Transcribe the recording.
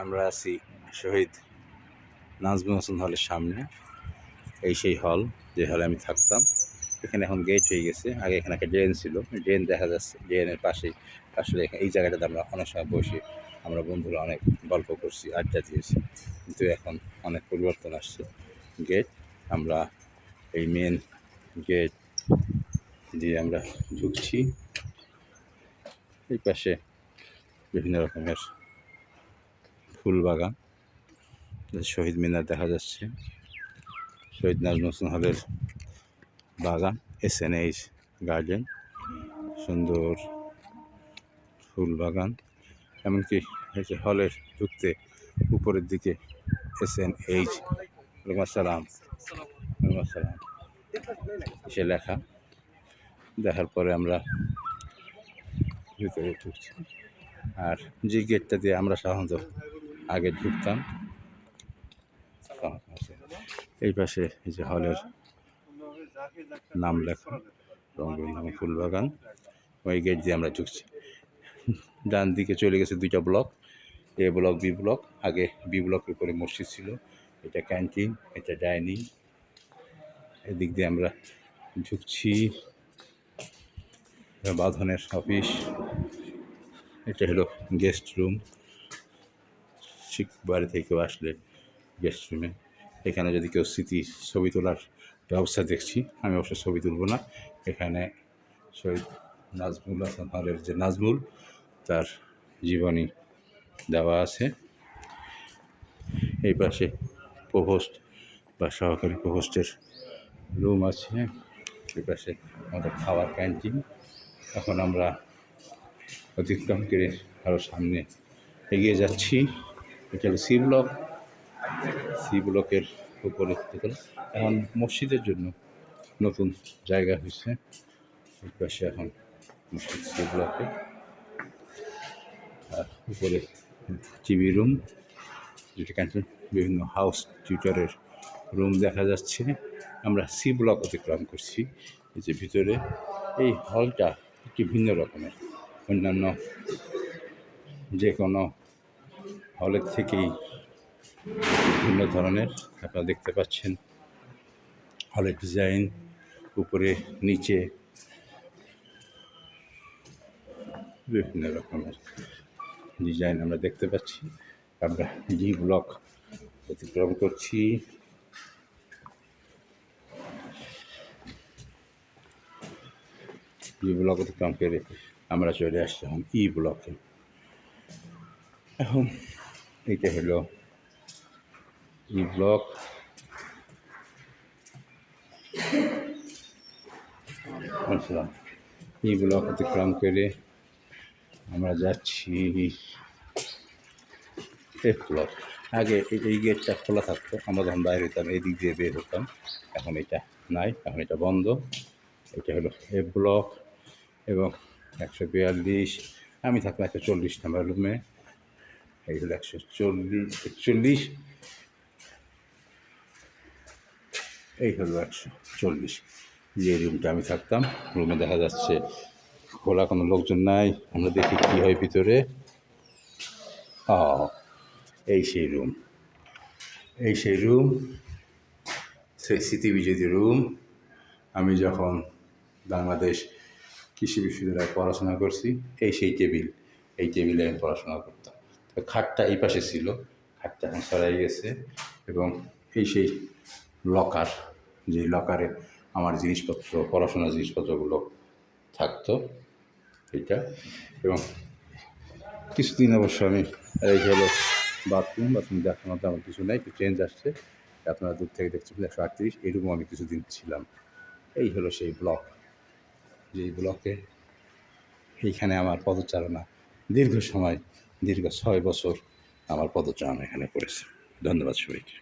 আমরা আছি শহীদ নাজমুল হাসান হলের সামনে, এই সেই হল, যে হলে আমি থাকতাম। এখানে এখন গেট হয়ে গেছে। আগে এখানে একটা ড্রেন ছিল। ড্রেন দেখা যাচ্ছে ড্রেনের পাশেই আসলে এই জায়গাটাতে আমরা অনেক সময় বসে আমরা বন্ধুরা অনেক গল্প করছি, আড্ডা দিয়েছি। কিন্তু এখন অনেক পরিবর্তন আসছে। গেট আমরা এই মেন গেট দিয়ে আমরা ঢুকছি। এই পাশে বিভিন্ন রকমের ফুল বাগান শহীদ মিনার দেখা যাচ্ছে। শহীদ নাজমুল হোসেন হলের বাগান এস এন এইচ গার্ডেন সুন্দর ফুল বাগান এমনকি যে হলের ঢুকতে উপরের দিকে এস এন এইচ ওয়ালাইকুম আসসালাম সে লেখা, দেখার পরে আমরা ভিতরে ঢুকছি। আর যে গেটটা দিয়ে আমরা সাধারণত আগে ঢুকতাম। এই পাশে এই যে হলের নাম লেখা রঙ্গিন নাম ফুলবাগান। ওই গেট দিয়ে আমরা ঢুকছি। ডান দিকে চলে গেছে দুইটা block, A block, B block. আগে বি ব্লকের উপরে মসজিদ ছিল, এটা ক্যান্টিন, এটা ডাইনিং। এদিক দিয়ে আমরা ঢুকছি, বাঁধনের অফিস। এটা হলো গেস্ট রুম। শিখ বাড়ি থেকে কেউ আসলে গেস্ট রুমে এখানে যদি কেউ স্মৃতি ছবি তোলার ব্যবস্থা দেখছি, আমি অবশ্য ছবি তুলব না। এখানে শহীদ নাজমুল হাসান হলের যে নাজমুল, তার জীবনী দেওয়া আছে। এই পাশে প্রভোস্ট বা সহকারী প্রভোস্টের রুম আছে। এই পাশে আমাদের খাওয়ার ক্যান্টিন এখন আমরা অতিক্রম করে আরও সামনে এগিয়ে যাচ্ছি। এটা হলো সি ব্লক, সি ব্লকের উপরে এখন। মসজিদের জন্য নতুন জায়গা হয়েছে। পাশে এখন মসজিদ, সি ব্লকে। আর উপরে টিভি রুম, যেটা ক্যান্টিন বিভিন্ন হাউস টিউটারের রুম দেখা যাচ্ছে। আমরা সি ব্লক অতিক্রম করছি। এই যে ভিতরে, এই হলটা একটি ভিন্ন রকমের। অন্যান্য যে কোনো হলের থেকেই ভিন্ন ধরনের আপনারা দেখতে পাচ্ছেন। হলের ডিজাইন উপরে, নিচে বিভিন্ন রকমের ডিজাইন আমরা দেখতে পাচ্ছি। আমরা ডি ব্লক অতিক্রম করছি। ডি ব্লক অতিক্রম করে আমরা চলে আসছি এখন ই ব্লকে। এখন এইটা হলো ই ব্লক আসলাম ই ব্লক অতিক্রম করে আমরা যাচ্ছি এফ ব্লক আগে এই- এই গেটটা খোলা থাকতো আমরা যখন বাইরে হতাম এই দিক দিয়ে বের হতাম এখন এটা নাই এখন এটা বন্ধ এটা হলো এফ ব্লক এবং একশো বিয়াল্লিশ আমি থাকলাম একশো চল্লিশ নাম্বার রুমে এই হলো একশো চল্লিশ, একচল্লিশ। এই হলো একশো চল্লিশ। যে রুমটা আমি থাকতাম রুমে দেখা যাচ্ছে খোলা, কোনো লোকজন নাই। আমরা দেখি কী হয় ভিতরে। এই সেই রুম এই সেই রুম সেই স্মৃতি বিজয়ী রুম আমি যখন বাংলাদেশ কৃষি বিশ্ববিদ্যালয়ে পড়াশোনা করছি, এই সেই টেবিল এই টেবিলে আমি পড়াশোনা করতাম। খাটটা এই পাশে ছিল, খাটটা এখন সরাই গেছে এবং এই সেই লকার যে লকারে আমার জিনিসপত্র, পড়াশোনার জিনিসপত্রগুলো থাকতো এটা এবং কিছুদিন অবশ্য আমি এই হলো বাথরুম বাথরুম দেখার মতো আমার কিছু নেই চেঞ্জ আসছে। আপনারা দূর থেকে দেখছি একশো আটত্রিশ, এরকম আমি কিছুদিন ছিলাম। এই হলো সেই ব্লক যেই ব্লকে এইখানে আমার পদচারণা দীর্ঘ সময় দীর্ঘ ছয় বছর আমার পদচারণ এখানে করেছে। ধন্যবাদ সবাইকে।